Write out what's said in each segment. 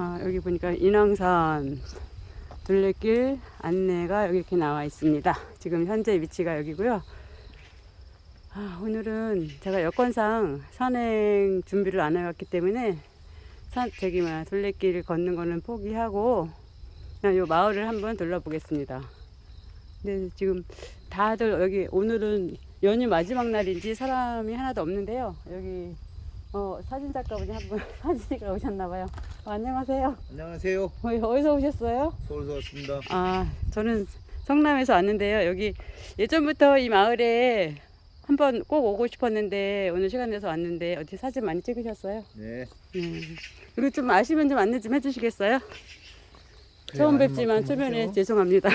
아, 여기 보니까 인왕산 둘레길 안내가 여기 이렇게 나와 있습니다. 지금 현재 위치가 여기고요. 아, 오늘은 제가 여건상 산행 준비를 안 해왔기 때문에 산 저기 뭐야 둘레길 걷는 거는 포기하고 그냥 요 마을을 한번 둘러보겠습니다. 근데 지금 다들 여기 오늘은 연휴 마지막 날인지 사람이 하나도 없는데요. 여기 어, 사진 작가분이 한 분 사진이가 오셨나봐요. 어, 안녕하세요. 안녕하세요. 어, 어디서 오셨어요? 서울서 왔습니다. 아, 저는 성남에서 왔는데요. 여기 예전부터 이 마을에 한번 꼭 오고 싶었는데 오늘 시간 내서 왔는데 어디 사진 많이 찍으셨어요? 네. 네. 이거 좀 아시면 좀 안내 좀 해주시겠어요? 처음 아는 뵙지만 초면에. 죄송합니다.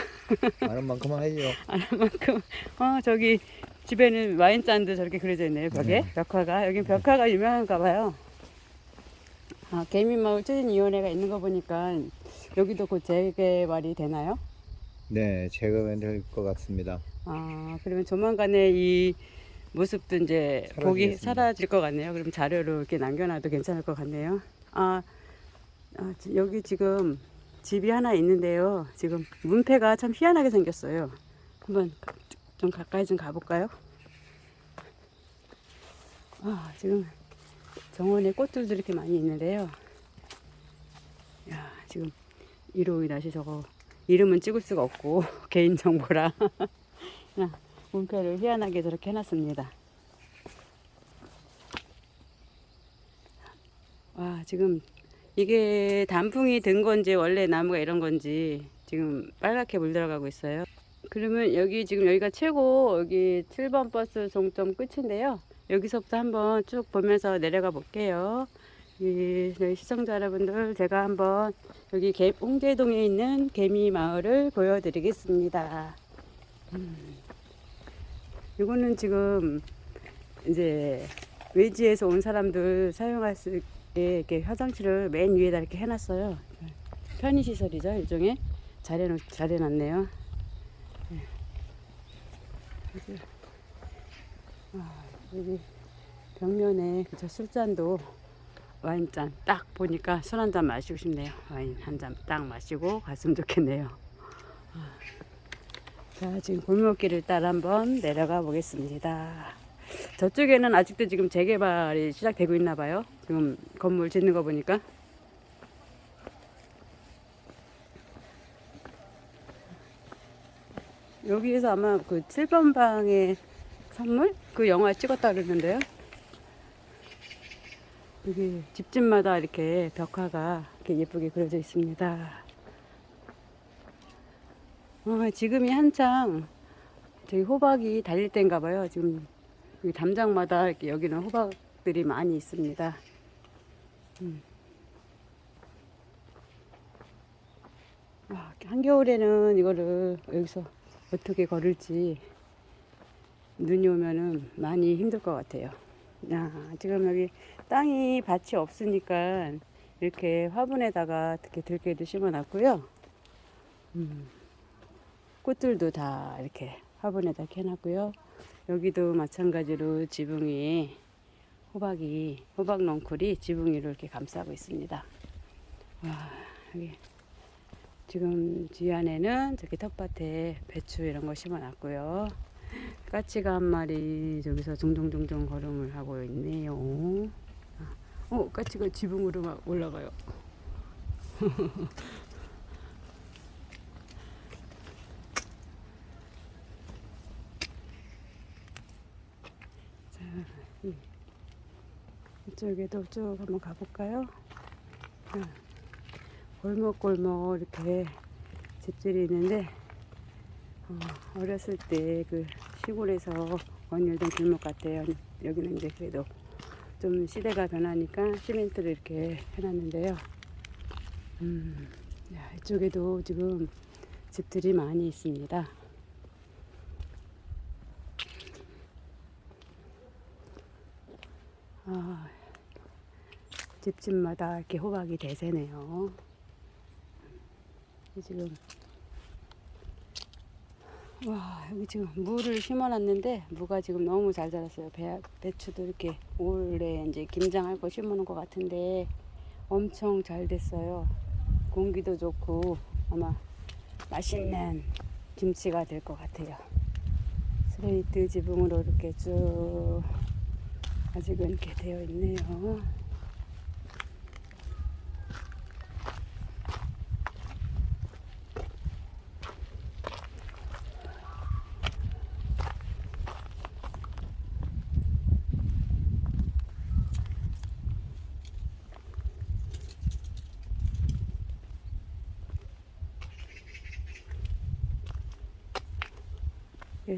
아는 만큼 하죠. 아는 만큼 어 저기 집에는 와인 잔도 저렇게 그려져 있네요 벽에 네. 벽화가 여긴 벽화가 유명한가 봐요. 아 개미마을 추진위원회가 있는 거 보니까 여기도 곧 재개발이 되나요? 네, 제거가 될것 같습니다. 아 그러면 조만간에 이 모습도 이제 보기 사라지겠습니다. 사라질 것 같네요. 그럼 자료로 이렇게 남겨놔도 괜찮을 것 같네요. 아, 아, 지- 여기 지금 집이 하나 있는데요. 지금 문패가 참 희한하게 생겼어요. 한번 가- 좀 가까이 좀 가볼까요? 아, 지금 정원에 꽃들도 이렇게 많이 있는데요. 야, 지금 이로 인하시 저거 이름은 찍을 수가 없고 개인 정보라 그냥 문패를 희한하게 저렇게 해놨습니다. 와 지금 이게 단풍이 든 건지 원래 나무가 이런 건지 지금 빨갛게 물들어가고 있어요. 그러면 여기 지금 여기가 최고 여기 7번 버스 종점 끝인데요. 여기서부터 한번 쭉 보면서 내려가 볼게요. 이 저희 시청자 여러분들 제가 한번 여기 개, 홍제동에 있는 개미 마을을 보여드리겠습니다. 음. 이거는 지금 이제 외지에서 온 사람들 사용할 수 있게 이렇게 화장실을 맨 위에다 이렇게 해놨어요. 편의시설이죠 일종의 잘 해놓 잘 해놨네요. 네. 그래서, 아, 여기 벽면에 저 술잔도 와인잔 딱 보니까 술 한 잔 마시고 싶네요. 와인 한 잔 딱 마시고 갔으면 좋겠네요. 아. 자, 지금 골목길을 따라 한번 내려가 보겠습니다. 저쪽에는 아직도 지금 재개발이 시작되고 있나 봐요. 지금 건물 짓는 거 보니까. 여기에서 아마 그 7번 방의 선물? 그 영화 찍었다 그러는데요. 여기 집집마다 이렇게 벽화가 이렇게 예쁘게 그려져 있습니다. 어, 지금이 한창 저기 호박이 달릴 때인가 봐요. 지금 담장마다 이렇게 여기는 호박들이 많이 있습니다. 음. 와, 한겨울에는 이거를 여기서 어떻게 걸을지 눈이 오면은 많이 힘들 것 같아요. 야, 지금 여기 땅이 밭이 없으니까 이렇게 화분에다가 이렇게 들깨도 심어 놨고요. 음. 꽃들도 다 이렇게 화분에다 캐놨고요. 여기도 마찬가지로 지붕 위에 호박이 호박 넝쿨이 지붕 위로 이렇게 감싸고 있습니다. 와 여기 지금 뒤안에는 저기 텃밭에 배추 이런 거 심어놨고요. 까치가 한 마리 저기서 종종종종 걸음을 하고 있네요. 아, 어 까치가 지붕으로 막 올라가요. 자, 이- 이쪽에도 쭉 한번 가볼까요? 자, 골목골목 이렇게 집들이 있는데 어, 어렸을 때 그 시골에서 원일던 골목 같아요. 여기는 이제 그래도 좀 시대가 변하니까 시멘트를 이렇게 해놨는데요. 음, 야, 이쪽에도 지금 집들이 많이 있습니다. 아, 집집마다 이렇게 호박이 대세네요. 지금 와 여기 지금 무를 심어놨는데 무가 지금 너무 잘 자랐어요. 배, 배추도 이렇게 올해 이제 김장할 거 심어놓은 것 같은데 엄청 잘 됐어요. 공기도 좋고 아마 맛있는 김치가 될 것 같아요. 스레이트 지붕으로 이렇게 쭉 아직은 이렇게 되어 있네요.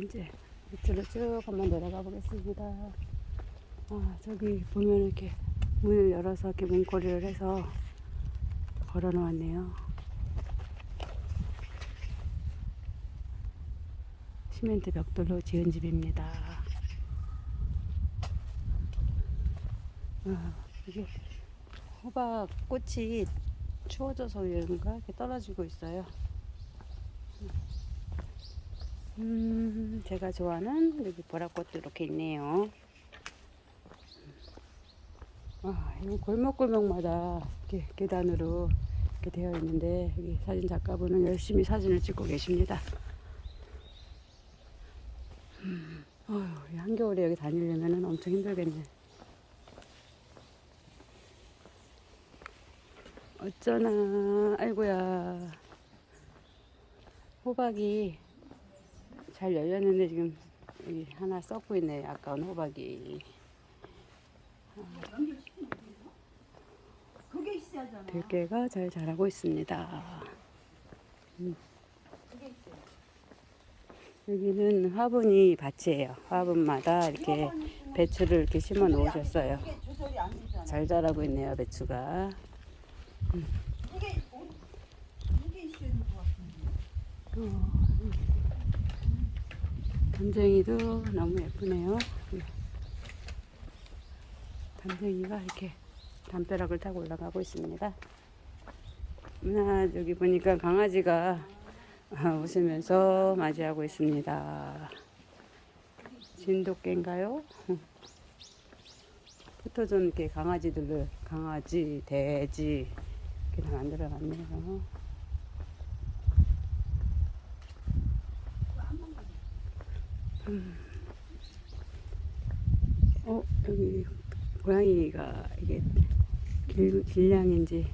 이제 밑으로 쭉 한번 내려가 보겠습니다. 아, 저기 보면 이렇게 문을 열어서 이렇게 문고리를 해서 걸어 놓았네요. 시멘트 벽돌로 지은 집입니다. 아, 이게 호박 꽃이 추워져서 그런가 이렇게 떨어지고 있어요. 음, 제가 좋아하는 여기 보라꽃도 이렇게 있네요. 아, 이 골목골목마다 이렇게 계단으로 이렇게 되어 있는데 여기 사진 작가분은 열심히 사진을 찍고 계십니다. 음, 어휴, 이 한겨울에 여기 다니려면 엄청 힘들겠네. 어쩌나, 아이고야. 호박이 잘 열렸는데 지금 여기 하나 썩고 있네요. 아까운 호박이. 들깨가 잘 자라고 있습니다. 음. 여기는 화분이 밭이에요. 화분마다 이렇게 배추를 이렇게 심어 놓으셨어요. 잘 자라고 있네요, 배추가. 이게 어- 이게 있어야 될 것 같은데. 담쟁이도 너무 예쁘네요. 담쟁이가 이렇게 담벼락을 타고 올라가고 있습니다. 나 여기 보니까 강아지가 아, 웃으면서 맞이하고 있습니다. 진돗개인가요? 포토존 이렇게 강아지들을 강아지, 돼지 이렇게 다 만들어 놨네요. 어 여기 고양이가 이게 길, 길냥인지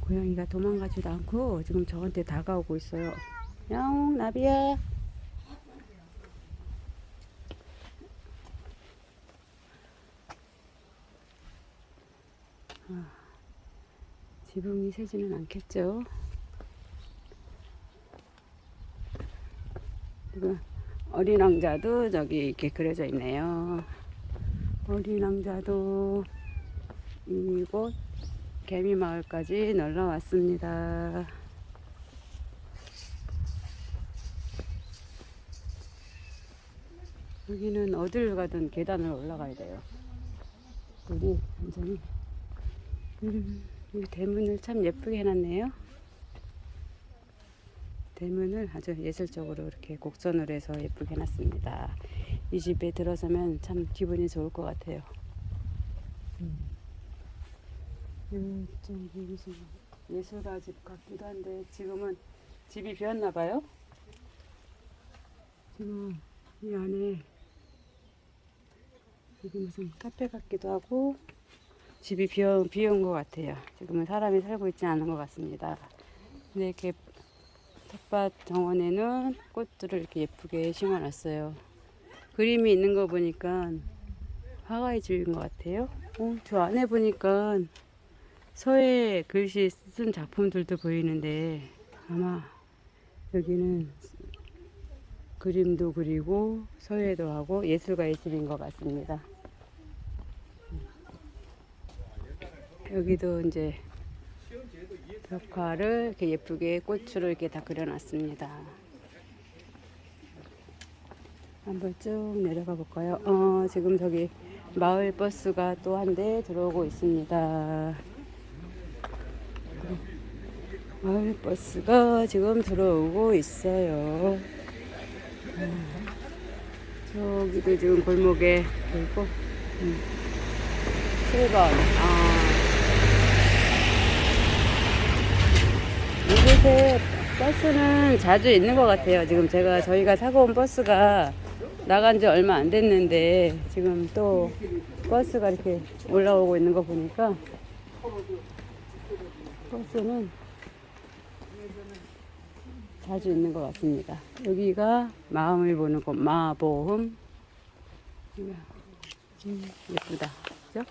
고양이가 도망가지도 않고 지금 저한테 다가오고 있어요. 야옹 나비야. 아, 지붕이 새지는 않겠죠. 그리고 어린 왕자도 저기 이렇게 그려져 있네요. 어린 왕자도 이곳 개미마을까지 놀러 왔습니다. 여기는 어딜 가든 계단을 올라가야 돼요. 우리 완전히 음, 이 대문을 참 예쁘게 해놨네요. 대문을 아주 예술적으로 이렇게 곡선으로 해서 예쁘게 해놨습니다. 이 집에 들어서면 참 기분이 좋을 것 같아요. 음, 좀 무슨 예술가 집 같기도 한데 지금은 집이 비었나 봐요. 지금 이 안에 여기 무슨 카페 같기도 하고 집이 비어 비온 것 같아요. 지금은 사람이 살고 있지 않은 것 같습니다. 근데 이렇게 텃밭 정원에는 꽃들을 이렇게 예쁘게 심어놨어요. 그림이 있는 거 보니까 화가의 집인 것 같아요. 어, 저 안에 보니까 서예 글씨 쓴 작품들도 보이는데 아마 여기는 그림도 그리고 서예도 하고 예술가의 집인 것 같습니다. 여기도 이제 벽화를 이렇게 예쁘게 꽃으로 이렇게 다 그려놨습니다. 한번 쭉 내려가 볼까요? 어, 지금 저기 마을 버스가 또 한 대 들어오고 있습니다. 마을 버스가 지금 들어오고 있어요. 음, 저기도 지금 골목에 있고, 음, 7번. 아, 이렇게 버스는 자주 있는 것 같아요. 지금 제가 저희가 타고 온 버스가 나간 지 얼마 안 됐는데 지금 또 버스가 이렇게 올라오고 있는 거 보니까 버스는 자주 있는 것 같습니다. 여기가 마음을 보는 곳 마보흠 음, 예쁘다. 그죠?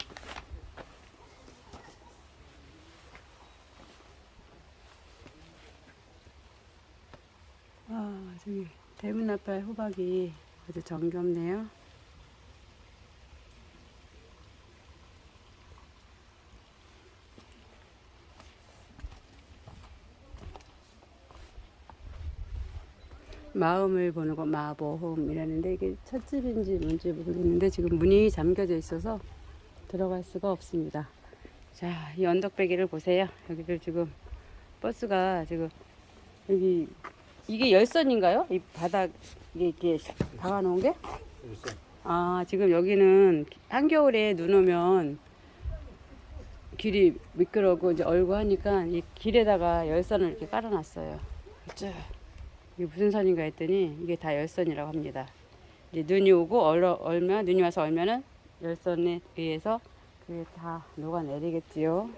아, 저기 대문 앞에 호박이 아주 정겹네요. 마음을 보는 거 마보홈이라는데 이게 찻집인지 뭔지 모르겠는데 지금 문이 잠겨져 있어서 들어갈 수가 없습니다. 자, 이 언덕배기를 보세요. 여기를 지금 버스가 지금 여기 이게 열선인가요? 이 바닥 이게 이렇게 박아놓은 게? 아 지금 여기는 한겨울에 눈 오면 길이 미끄러고 이제 얼고 하니까 이 길에다가 열선을 이렇게 깔아놨어요. 쭉 이게 무슨 선인가 했더니 이게 다 열선이라고 합니다. 이제 눈이 오고 얼어 얼면 눈이 와서 얼면은 열선에 의해서 그게 다 녹아내리겠지요.